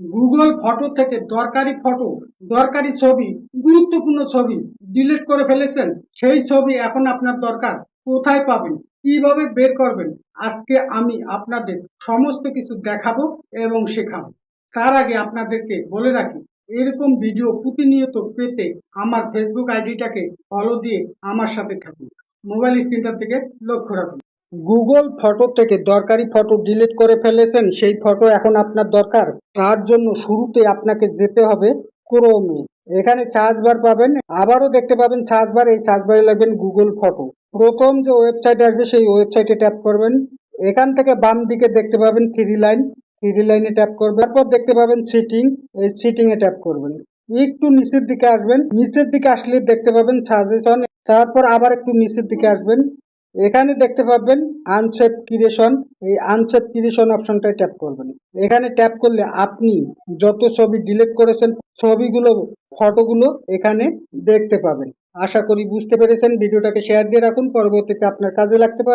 Google photo থেকে দরকারি photo দরকারি ছবি, গুরুত্বপূর্ণ ছবি ডিলিট করে ফেলেছেন, সেই ছবি এখন আপনার দরকার, কোথায় পাবেন, কীভাবে বের করবেন, আজকে আমি আপনাদের সমস্ত কিছু দেখাবো এবং শেখাবো। তার আগে আপনাদেরকে বলে রাখি, এরকম ভিডিও প্রতিনিয়ত পেতে আমার ফেসবুক আইডিটাকে ফলো দিয়ে আমার সাথে থাকুন। মোবাইল স্ক্রিনটার দিকে লক্ষ্য রাখুন। গুগল ফটো থেকে দরকারি ফটো ডিলিট করে ফেলেছেন, সেই ফটো এখন আপনার দরকার। তার জন্য শুরুতে আপনাকে যেতে হবে ক্রোমে এখানে সার্চ বার পাবেন, আবারও দেখতে পাবেন সার্চ বার এই সার্চ বারে লাগবেন গুগল ফটো প্রথম যে ওয়েবসাইট আসবে, সেই ওয়েবসাইটে ট্যাপ করবেন। এখান থেকে বাম দিকে দেখতে পাবেন থ্রি লাইন থ্রি লাইনে ট্যাপ করবেন। তারপর দেখতে পাবেন সিটিং এই সিটিং এ ট্যাপ করবেন। একটু নিচের দিকে আসবেন। নিচের দিকে আসলে দেখতে পাবেন সাজেশন তারপর আবার একটু নিচের দিকে আসবেন। এখানে দেখতে পাবেন আনসেপ ক্রিয়েশন এই আনসেপ ক্রিয়েশন অপশনটায় ট্যাপ করবেন। এখানে ট্যাপ করলে আপনি যত ছবি ডিলিট করেছেন, ছবিগুলো ফটোগুলো এখানে দেখতে পাবেন। আশা করি বুঝতে পেরেছেন। ভিডিওটাকে শেয়ার দিয়ে রাখুন। পরবর্তীতে আপনার কাজে লাগতে পারে।